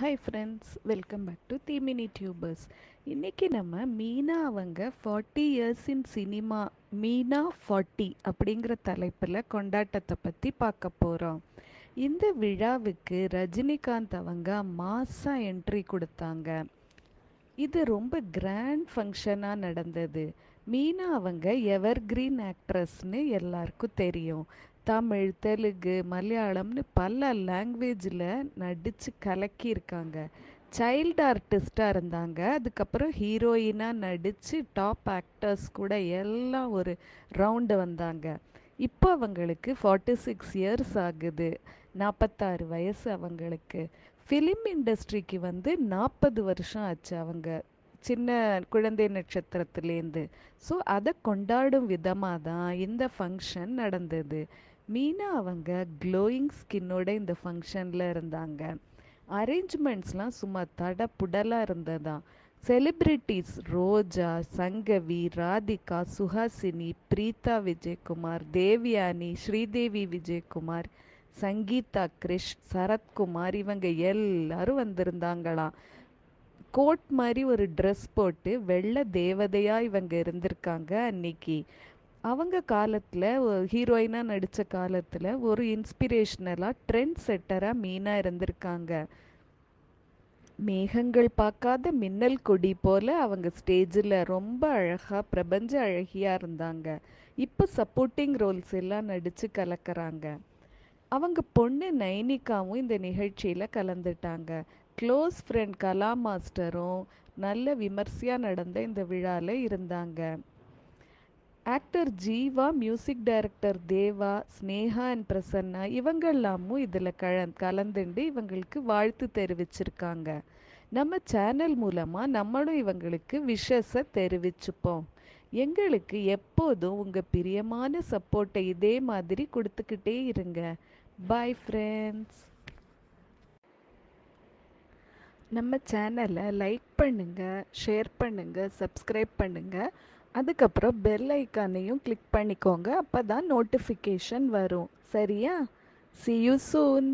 Hi friends welcome back to தீமினி tubers இன்றைக்கி நம்ம மீனா அவங்க forty years in cinema Meena forty அப்படிங்கிற தலைப்பில் கொண்டாட்டத்தை பற்றி பார்க்க போகிறோம் இந்த விழாவுக்கு ரஜினிகாந்த் அவங்க மாசாக என்ட்ரி கொடுத்தாங்க. இது ரொம்ப கிராண்ட் ஃபங்க்ஷனாக நடந்தது. மீனா அவங்க எவர் கிரீன் ஆக்ட்ரஸ்னு எல்லாருக்கும் தெரியும். தமிழ் தெலுங்கு மலையாளம்னு பல லாங்குவேஜில் நடித்து கலக்கியிருக்காங்க. சைல்டு ஆர்டிஸ்டாக இருந்தாங்க. அதுக்கப்புறம் ஹீரோயினாக நடித்து டாப் ஆக்டர்ஸ் கூட எல்லாம் ஒரு ரவுண்டு வந்தாங்க. இப்போ அவங்களுக்கு ஃபார்ட்டி சிக்ஸ் இயர்ஸ் ஆகுது. நாற்பத்தாறு வயசு அவங்களுக்கு. ஃபிலிம் இண்டஸ்ட்ரிக்கு வந்து நாற்பது வருஷம் ஆச்சு அவங்க. சின்ன குழந்தை நட்சத்திரத்துலேருந்து ஸோ அதை கொண்டாடும் விதமாக தான் இந்த ஃபங்க்ஷன் நடந்தது. மீனா அவங்க க்ளோயிங் ஸ்கின்னோட இந்த ஃபங்க்ஷனில் இருந்தாங்க. அரேஞ்ச்மெண்ட்ஸ்லாம் சும்மா தட புடலாக இருந்ததா? செலிப்ரிட்டிஸ் ரோஜா சங்கவி ராதிகா சுஹாசினி பிரீதா விஜயகுமார் தேவியானி ஸ்ரீதேவி விஜயகுமார் சங்கீதா கிரிஷ் சரத்குமார் இவங்க எல்லாரும் வந்திருந்தாங்களாம். கோட் மாதிரி ஒரு ட்ரெஸ் போட்டு வெள்ளை தேவதையாக இவங்க இருந்திருக்காங்க அன்னைக்கு. அவங்க காலத்தில் ஹீரோயினாக நடித்த காலத்தில் ஒரு இன்ஸ்பிரேஷ்னலாக ட்ரெண்ட் செட்டராக மீனாக இருந்திருக்காங்க. மேகங்கள் பார்க்காத மின்னல் கொடி போல் அவங்க ஸ்டேஜில் ரொம்ப அழகாக பிரபஞ்ச அழகியாக இருந்தாங்க. இப்போ சப்போர்ட்டிங் ரோல்ஸ் எல்லாம் நடித்து கலக்கிறாங்க. அவங்க பொண்ணு நைனிகாவும் இந்த நிகழ்ச்சியில் கலந்துட்டாங்க. க்ளோஸ் ஃப்ரெண்ட் கலா மாஸ்டரும் நல்ல விமர்சையாக நடந்த இந்த விழாவில் இருந்தாங்க. Actor Jiiva music director Deva Sneha and Prasanna இவங்கெல்லாமும் இதில் கல கலந்துண்டு இவங்களுக்கு வாழ்த்து தெரிவிச்சிருக்காங்க. நம்ம சேனல் மூலமாக நம்மளும் இவங்களுக்கு விஷஸை தெரிவிச்சுப்போம். எங்களுக்கு எப்போதும் உங்கள் பிரியமான சப்போர்ட்டை இதே மாதிரி கொடுத்துக்கிட்டே இருங்க. Bye friends. நம்ம சேனலை லைக் பண்ணுங்கள் ஷேர் பண்ணுங்கள் சப்ஸ்கிரைப் பண்ணுங்கள் அதுக்கப்புறம் பெல் ஐக்கானையும் கிளிக் பண்ணிக்கோங்க. அப்போ தான் நோட்டிஃபிகேஷன் வரும். சரியா? C you soon